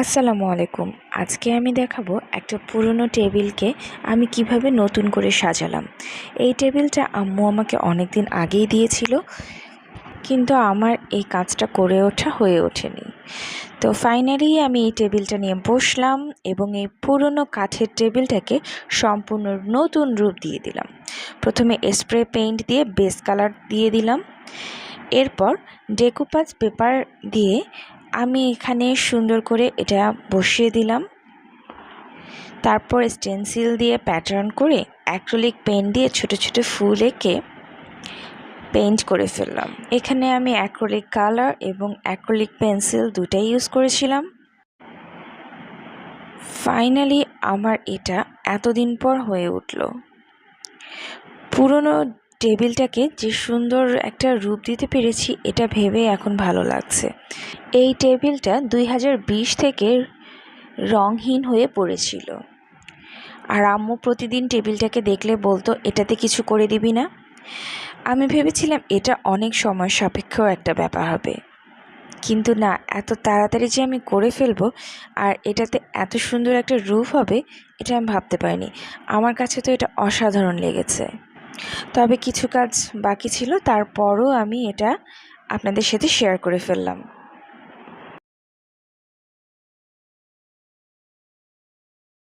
আসসালামু আলাইকুম। আজকে আমি দেখাবো একটা পুরনো টেবিলকে আমি কীভাবে নতুন করে সাজালাম। এই টেবিলটা আম্মু আমাকে অনেক দিন আগেই দিয়েছিল, কিন্তু আমার এই কাজটা করে ওঠা হয়ে ওঠেনি। তো ফাইনালি আমি এই টেবিলটা নিয়ে বসলাম এবং এই পুরনো কাঠের টেবিলটাকে সম্পূর্ণ নতুন রূপ দিয়ে দিলাম। প্রথমে স্প্রে পেইন্ট দিয়ে বেস কালার দিয়ে দিলাম। এরপর ডেকুপাজ পেপার দিয়ে আমি এখানে সুন্দর করে এটা বসিয়ে দিলাম। তারপর স্টেনসিল দিয়ে প্যাটার্ন করে অ্যাক্রিলিক পেন দিয়ে ছোট ছোট ফুল এঁকে পেইন্ট করে ফেললাম। এখানে আমি অ্যাক্রিলিক কালার এবং অ্যাক্রিলিক পেন্সিল দুটাই ইউজ করেছিলাম। ফাইনালি আমার এটা এতদিন পর হয়ে উঠল। পুরনো টেবিলটাকে যে সুন্দর একটা রূপ দিতে পেরেছি, এটা ভেবে এখন ভালো লাগছে। এই টেবিলটা দুই হাজার বিশ থেকে রংহীন হয়ে পড়েছিল। আর আম্মু প্রতিদিন টেবিলটাকে দেখলে বলতো, এটাতে কিছু করে দিবি না? আমি ভেবেছিলাম, এটা অনেক সময় সাপেক্ষ একটা ব্যাপার হবে। কিন্তু না, এত তাড়াতাড়ি যে আমি করে ফেলব, আর এটাতে এত সুন্দর একটা রূপ হবে, এটা আমি ভাবতে পারিনি। আমার কাছে তো এটা অসাধারণ লেগেছে। তবে কিছু কাজ বাকি ছিল তারপরও আমি এটা আপনাদের সাথে শেয়ার করে ফেললাম।